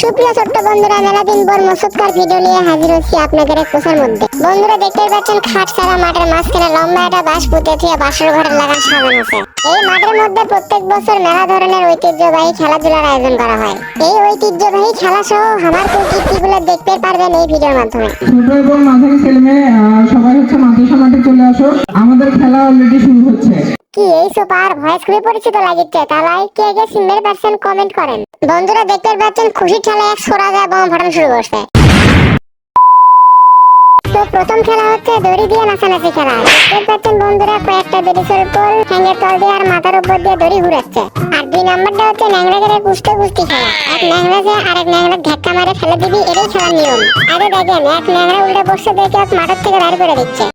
সুপ্রিয় ছোট্ট বন্ধুরা মেলাদিন পর মসুদকার ভিডিও নিয়ে হাজির হচ্ছি আপনাদের কোষের মধ্যে। বন্ধুরা দেখতে পাচ্ছেন খাট ছাড়া মাঠের মাঝখানে লম্বা একটা বাঁশ পুঁতে দিয়ে বাঁশের ঘরে লাগা সাজানো আছে। এই মাঠের মধ্যে প্রত্যেক বছর মেলা ধরনের ঐতিহ্যবাহী খেলাধুলার আয়োজন করা হয়। এই ঐতিহ্যবাহী খেলা সহ আমার কীর্তিগুলো দেখতে পারবেন এই ভিডিওর মাধ্যমে। ছোট এবং মাঝারি ছেলে সবাই হচ্ছে মাঠে সামাটে চলে আসো। আমাদের খেলা অলরেডি শুরু হচ্ছে। কি এই সুপার ভয়েস খুবই পরিচিত লাগিচ্ছে? তাহলে কে কে সিমের পার্সেন্ট কমেন্ট করেন? বন্ধুরা দেখতে পাচ্ছেন খুশি খেলা এক সরা যায় এবং ফাটানো শুরু করছে। তো প্রথম খেলা হচ্ছে দড়ি দিয়ে নাচানাচি খেলা। দেখতে পাচ্ছেন বন্ধুরা, কয়েকটা দড়ি সরকল ঠ্যাঙ্গের তল দিয়ে আর মাথার উপর দিয়ে দড়ি ঘুরাচ্ছে। আর দুই নাম্বারটা হচ্ছে ন্যাংরা করে কুস্তে কুস্তি খেলা। এক ন্যাংরা যে আরেক ন্যাংরা ধাক্কা মারে ফেলে দিবি, এটাই খেলার নিয়ম। আগে দেখেন, এক ন্যাংরা উল্টে বসে দেখে এক মাঠের থেকে বাইরে করে দিচ্ছে।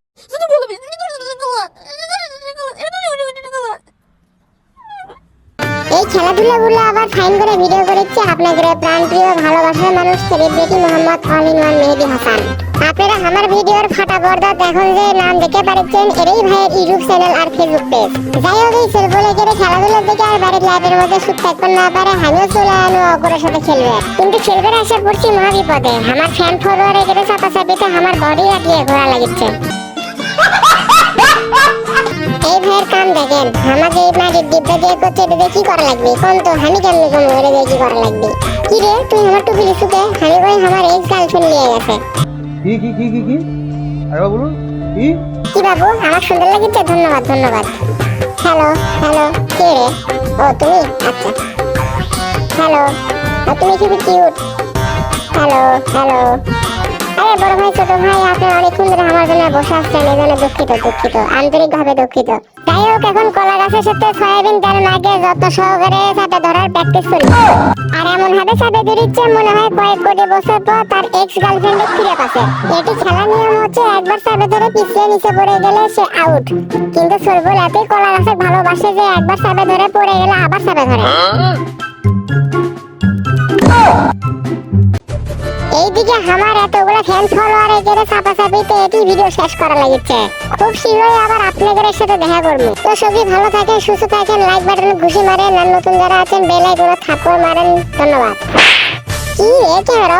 খেলাধুলাগুলো আবার ফাইন করে ভিডিও করেছে। আপনাদের প্রাণপ্রিয়, ভালোবাসার মানুষ celebrity Mohammad all in one Mehedi Hasan. আপনারা আমার ভিডিওর ফাটা পর্দা এখন যে নাম দেখতে পাচ্ছেন এরই ভাইয়ের ইউটিউব চ্যানেল আর ফেসবুক পেজ যাই হোক, এই সেলফোনে করে খেলাধুলা দেখে আর বাড়ির লাইফের মধ্যে সুখ থাকবেন না পারে আমিও চলে আনো, অপরের সাথে খেলবে। কিন্তু খেলবে আশা পড়ছি মহা বিপদে আমার ফ্যান ফলোয়ারে গেলে চাপাচাপিতে আমার বডি কাটিয়ে ঘোরা লাগিচ্ছে। কাম দেখেন আমাকে এই মাটির ডিব্বা দিয়ে করছে এটা কি করা লাগবে? কোন তো আমি কেমনি কম এটা দিয়ে কি করা লাগবে? কি রে তুই আমার টুপি লিখুতে আমি কই আমার এক্স গার্লফ্রেন্ড নিয়ে গেছে। কি কি কি কি কি? আরেকবার বলুন কি? কি বাবু আমার সুন্দর লাগিচ্ছে ধন্যবাদ ধন্যবাদ। হ্যালো হ্যালো কে রে? ও তুমি? আচ্ছা। হ্যালো তুমি কি কিউট হ্যালো হ্যালো আরে বড় ভাই, ছোট ভাই আপনি অনেকক্ষণ ধরে আমার জন্য বসে আসছেন এই জন্য দুঃখিত দুঃখিত, আন্তরিকভাবে দুঃখিত। যাই হোক, এখন কলা গাছের সাথে সয়াবিন তেল আগে যত সহকারে চাপে ধরার প্র্যাকটিস করি। আর এমন ভাবে চাপে ধরিচ্ছে, মনে হয় কয়েক কোটি বছর পর তার এক্স গার্লফ্রেন্ডে ফিরে পাচ্ছে। এটি খেলার নিয়ম হচ্ছে, একবার চাপে ধরে পিছিয়ে নিচে পড়ে গেলে সে আউট কিন্তু সরবল এতই কলা গাছে ভালোবাসে যে একবার চাপে ধরে পড়ে গেলে আবার চাপে ধরে। এইদিকে আমার এতগুলো ফ্যান ফলোয়ার জন্য চাপাচাপিতে এটি ভিডিও শেষ করা লাগছে খুব শীঘ্রই আবার আপনাদের সাথে দেখা করব। তো সবই ভালো থাকেন, সুস্থ থাকেন লাইক বাটন ঘুষি মারেন, আর নতুন যারা আছেন মারেন। ধন্যবাদ। কি ক্যামেরা